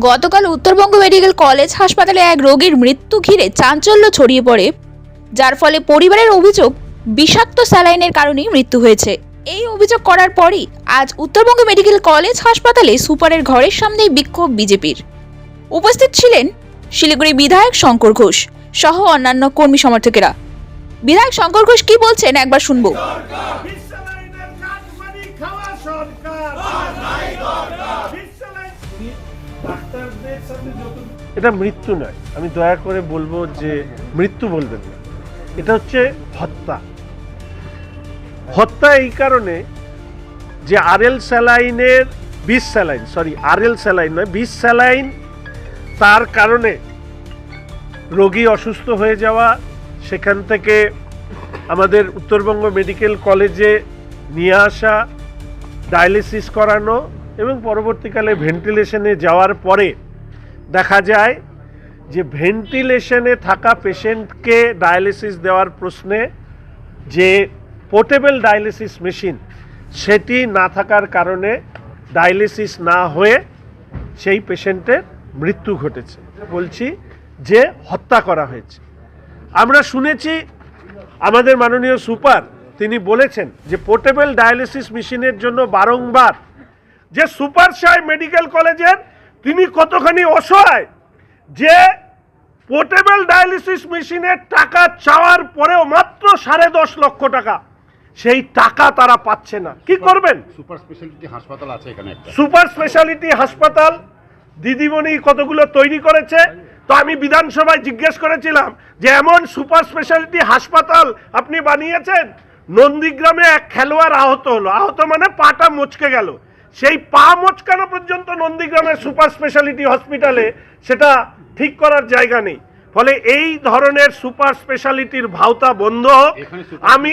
গতকাল Uttarbanga medical college হাসপাতালে এক রোগীর মৃত্যু ঘিরে চাঞ্চল্য ছড়িয়ে পড়ে, যার ফলে পরিবারের অভিযোগ বিষাক্ত স্যালাইনের কারণেই মৃত্যু হয়েছে। এই অভিযোগ করার পরই আজ উত্তরবঙ্গ মেডিকেল কলেজ হাসপাতালে সুপারের ঘরের সামনেই বিক্ষোভ বিজেপির। উপস্থিত ছিলেন শিলিগুড়ি বিধায়ক শঙ্কর ঘোষ সহ অন্যান্য কর্মী সমর্থকেরা। বিধায়ক শঙ্কর ঘোষ কি বলছেন একবার শুনব। সরকার এটা মৃত্যু নয়। আমি দয়া করে বলব যে মৃত্যু বলবেন না। এটা হচ্ছে হত্যা। হত্যা এই কারণে যে আরএল স্যালাইনের বিষ স্যালাইন সরি আরএল স্যালাইন নয় বিষ স্যালাইন তার কারণে রোগী অসুস্থ হয়ে যাওয়া, সেখান থেকে আমাদের উত্তরবঙ্গ মেডিকেল কলেজে নিয়ে আসা, ডায়ালিসিস করানো এবং পরবর্তীকালে ভেন্টিলেশনে যাওয়ার পরে দেখা যায় যে ভেন্টিলেশনে থাকা পেশেন্টকে ডায়ালিসিস দেওয়ার প্রশ্নে যে পোর্টেবল ডায়ালিসিস মেশিন, সেটি না থাকার কারণে ডায়ালিসিস না হয়ে সেই পেশেন্টের মৃত্যু ঘটেছে। বলছি যে হত্যা করা হয়েছে। আমরা শুনেছি, আমাদের মাননীয় সুপার তিনি বলেছেন যে পোর্টেবল ডায়ালিসিস মেশিনের জন্য বারংবার যে সুপার সাহেব মেডিকেল কলেজের তিনি কতখানি অসহায় যে পোর্টেবল ডায়ালিসিস মেশিনের টাকা চাওয়ার পরেও মাত্র সাড়ে দশ লক্ষ টাকা সেই টাকা তারা পাচ্ছে না। কি করবেন? সুপার স্পেশালিটি হাসপাতাল আছে এখানে সুপার স্পেশালিটি হাসপাতাল দিদিমণি কতগুলো তৈরি করেছে? তো আমি বিধানসভায় জিজ্ঞেস করেছিলাম যে এমন সুপার স্পেশালিটি হাসপাতাল আপনি বানিয়েছেন? নন্দীগ্রামে এক খেলোয়াড় আহত হলো। আহত মানে পাটা মচকে গেল। সেই পা মচকানো পর্যন্ত নন্দীগ্রামের সুপার স্পেশালিটি হসপিটালে সেটা ঠিক করার জায়গা নেই। ফলে এই ধরনের সুপার স্পেশালিটির ভাওতা বন্ধ হোক। আমি